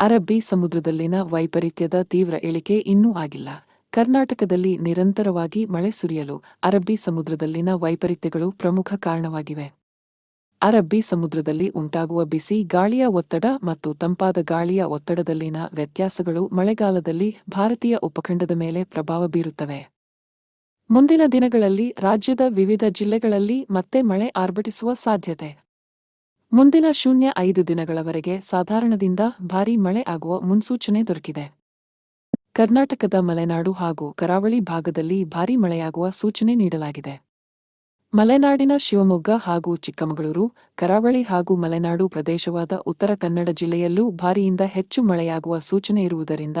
ಅರಬ್ಬಿ ಸಮುದ್ರದಲ್ಲಿನ ವೈಪರೀತ್ಯದ ತೀವ್ರ ಇಳಿಕೆ ಇನ್ನೂ ಆಗಿಲ್ಲ. ಕರ್ನಾಟಕದಲ್ಲಿ ನಿರಂತರವಾಗಿ ಮಳೆ ಸುರಿಯಲು ಅರಬ್ಬಿ ಸಮುದ್ರದಲ್ಲಿನ ವೈಪರೀತ್ಯಗಳು ಪ್ರಮುಖ ಕಾರಣವಾಗಿವೆ. ಅರಬ್ಬಿ ಸಮುದ್ರದಲ್ಲಿ ಉಂಟಾಗುವ ಬಿಸಿ ಗಾಳಿಯ ಒತ್ತಡ ಮತ್ತು ತಂಪಾದ ಗಾಳಿಯ ಒತ್ತಡದಲ್ಲಿನ ವ್ಯತ್ಯಾಸಗಳು ಮಳೆಗಾಲದಲ್ಲಿ ಭಾರತೀಯ ಉಪಖಂಡದ ಮೇಲೆ ಪ್ರಭಾವ ಬೀರುತ್ತವೆ. ಮುಂದಿನ ದಿನಗಳಲ್ಲಿ ರಾಜ್ಯದ ವಿವಿಧ ಜಿಲ್ಲೆಗಳಲ್ಲಿ ಮತ್ತೆ ಮಳೆ ಆರ್ಭಟಿಸುವ ಸಾಧ್ಯತೆ. ಮುಂದಿನ ಶೂನ್ಯ ಐದು ದಿನಗಳವರೆಗೆ ಸಾಧಾರಣದಿಂದ ಭಾರೀ ಮಳೆ ಆಗುವ ಮುನ್ಸೂಚನೆ ದೊರಕಿದೆ. ಕರ್ನಾಟಕದ ಮಲೆನಾಡು ಹಾಗೂ ಕರಾವಳಿ ಭಾಗದಲ್ಲಿ ಭಾರೀ ಮಳೆಯಾಗುವ ಸೂಚನೆ ನೀಡಲಾಗಿದೆ. ಮಲೆನಾಡಿನ ಶಿವಮೊಗ್ಗ ಹಾಗೂ ಚಿಕ್ಕಮಗಳೂರು, ಕರಾವಳಿ ಹಾಗೂ ಮಲೆನಾಡು ಪ್ರದೇಶವಾದ ಉತ್ತರ ಕನ್ನಡ ಜಿಲ್ಲೆಯಲ್ಲೂ ಭಾರಿಯಿಂದ ಹೆಚ್ಚು ಮಳೆಯಾಗುವ ಸೂಚನೆ ಇರುವುದರಿಂದ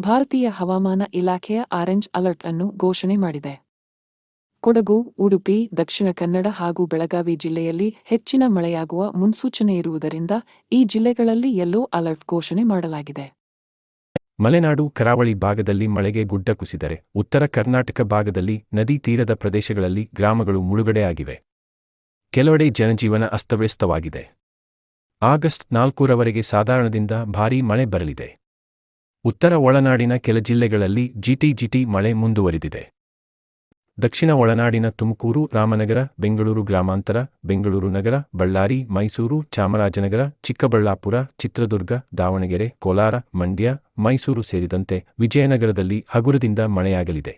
ಭಾರತೀಯ ಹವಾಮಾನ ಇಲಾಖೆಯ ಆರೆಂಜ್ ಅಲರ್ಟ್ ಅನ್ನು ಘೋಷಣೆ ಮಾಡಿದೆ. ಕೊಡಗು, ಉಡುಪಿ, ದಕ್ಷಿಣ ಕನ್ನಡ ಹಾಗೂ ಬೆಳಗಾವಿ ಜಿಲ್ಲೆಯಲ್ಲಿ ಹೆಚ್ಚಿನ ಮಳೆಯಾಗುವ ಮುನ್ಸೂಚನೆ ಇರುವುದರಿಂದ ಈ ಜಿಲ್ಲೆಗಳಲ್ಲಿ ಯೆಲ್ಲೋ ಅಲರ್ಟ್ ಘೋಷಣೆ ಮಾಡಲಾಗಿದೆ. ಮಲೆನಾಡು, ಕರಾವಳಿ ಭಾಗದಲ್ಲಿ ಮಳೆಗೆ ಗುಡ್ಡ ಕುಸಿದರೆ ಉತ್ತರ ಕರ್ನಾಟಕ ಭಾಗದಲ್ಲಿ ನದಿ ತೀರದ ಪ್ರದೇಶಗಳಲ್ಲಿ ಗ್ರಾಮಗಳು ಮುಳುಗಡೆಯಾಗಿವೆ. ಕೆಲವೆಡೆ ಜನಜೀವನ ಅಸ್ತವ್ಯಸ್ತವಾಗಿದೆ. ಆಗಸ್ಟ್ ನಾಲ್ಕೂರವರೆಗೆ ಸಾಧಾರಣದಿಂದ ಭಾರೀ ಮಳೆ ಬರಲಿದೆ. ಉತ್ತರ ಒಳನಾಡಿನ ಕೆಲ ಜಿಲ್ಲೆಗಳಲ್ಲಿ ಜಿಟಿ ಜಿಟಿ ಮಳೆ ಮುಂದುವರಿದಿದೆ. ದಕ್ಷಿಣ ಒಳನಾಡಿನ ತುಮಕೂರು, ರಾಮನಗರ, ಬೆಂಗಳೂರು ಗ್ರಾಮಾಂತರ, ಬೆಂಗಳೂರು ನಗರ, ಬಳ್ಳಾರಿ, ಮೈಸೂರು, ಚಾಮರಾಜನಗರ, ಚಿಕ್ಕಬಳ್ಳಾಪುರ, ಚಿತ್ರದುರ್ಗ, ದಾವಣಗೆರೆ, ಕೋಲಾರ, ಮಂಡ್ಯ, ಮೈಸೂರು ಸೇರಿದಂತೆ ವಿಜಯನಗರದಲ್ಲಿ ಹಗುರದಿಂದ ಮಳೆಯಾಗಲಿದೆ.